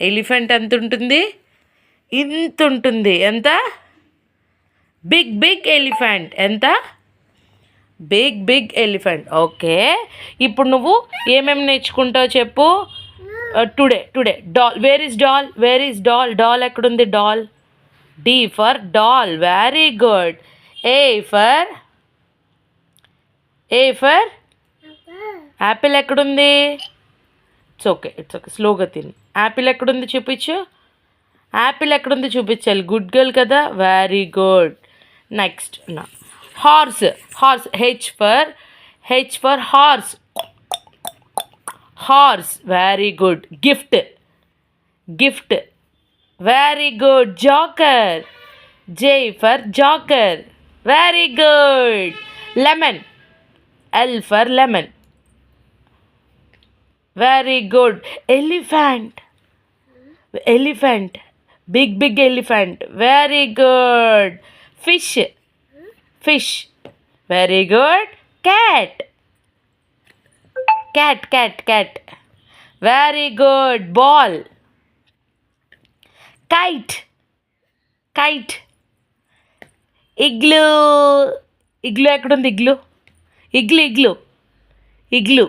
Elephant ఎంత ఉంటుంది? ఇంత ఉంటుంది. ఎంత? Big big elephant. ఎంత? Big big elephant. ఓకే. ఇప్పుడు నువ్వు ఏమేమి నేర్చుకుంటావు చెప్పు? Today today doll where is doll where is doll doll ఎక్కడుంది? Doll D for doll very good A for A for apple ఎక్కడుంది? ఇట్స్ ఓకే ఇట్స్ ఓకే స్లోగా తిని. యాపిల్ ఎక్కడుంది చూపించు. యాపిల్ ఎక్కడుంది చూపించాలి? గుడ్ గర్ల్ కదా? వెరీ గుడ్ నెక్స్ట్ నా. Horse horse H for H for horse horse very good gift gift very good joker J for joker very good lemon L for lemon very good elephant elephant big big elephant very good fish fish very good cat cat cat cat very good ball kite kite igloo igloo ఎక్కడుంది ఇగ్లు ఇగ్లు ఇగ్లు ఇగ్లు